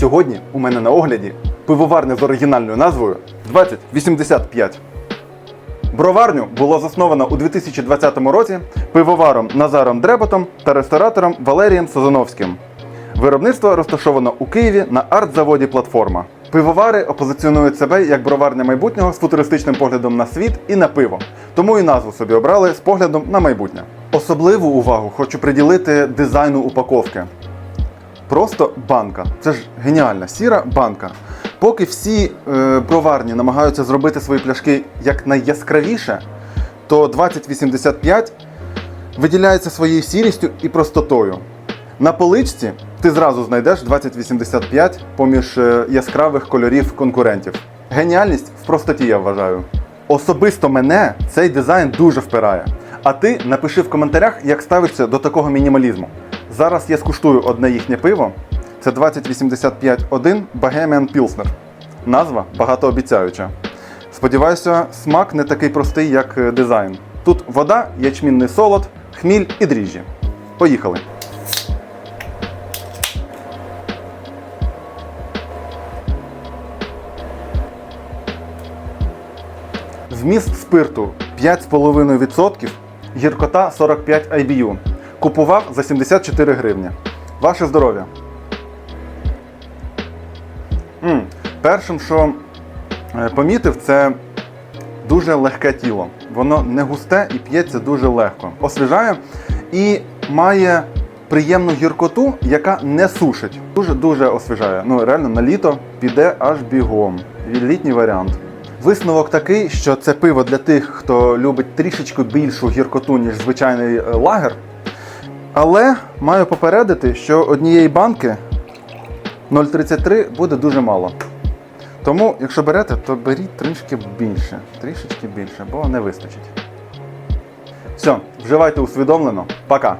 Сьогодні у мене на огляді пивоварня з оригінальною назвою 2085. Броварню було засновано у 2020 році пивоваром Назаром Дреботом та ресторатором Валерієм Сазановським. Виробництво розташовано у Києві на арт-заводі Платформа. Пивовари опозиціонують себе як броварня майбутнього з футуристичним поглядом на світ і на пиво. Тому і назву собі обрали з поглядом на майбутнє. Особливу увагу хочу приділити дизайну упаковки. Просто банка. Це ж геніальна сіра банка. Поки всі е, броварні намагаються зробити свої пляшки як найяскравіше, то 2085 виділяється своєю сірістю і простотою. На поличці ти зразу знайдеш 2085 поміж е, яскравих кольорів конкурентів. Геніальність в простоті, я вважаю. Особисто мене цей дизайн дуже впирає. А ти напиши в коментарях, як ставишся до такого мінімалізму. Зараз я скуштую одне їхнє пиво. Це 2085-1 Bohemian Pilsner. Назва багатообіцяюча. Сподіваюся, смак не такий простий, як е, дизайн. Тут вода, ячмінний солод, хміль і дріжджі. Поїхали! Вміст спирту 5,5%, гіркота 45 IBU. Купував за 74 гривні. Ваше здоров'я! Першим, що е, помітив, це дуже легке тіло. Воно не густе і п'ється дуже легко. Освіжає і має приємну гіркоту, яка не сушить. Дуже-дуже освіжає. Ну, реально на літо піде аж бігом. Літній варіант. Висновок такий, що це пиво для тих, хто любить трішечки більшу гіркоту, ніж звичайний е, лагер. Але маю попередити, що однієї банки 0,33 буде дуже мало. Тому, якщо берете, то беріть трішки більше. Трішечки більше, бо не вистачить. Все, вживайте усвідомлено. Пока!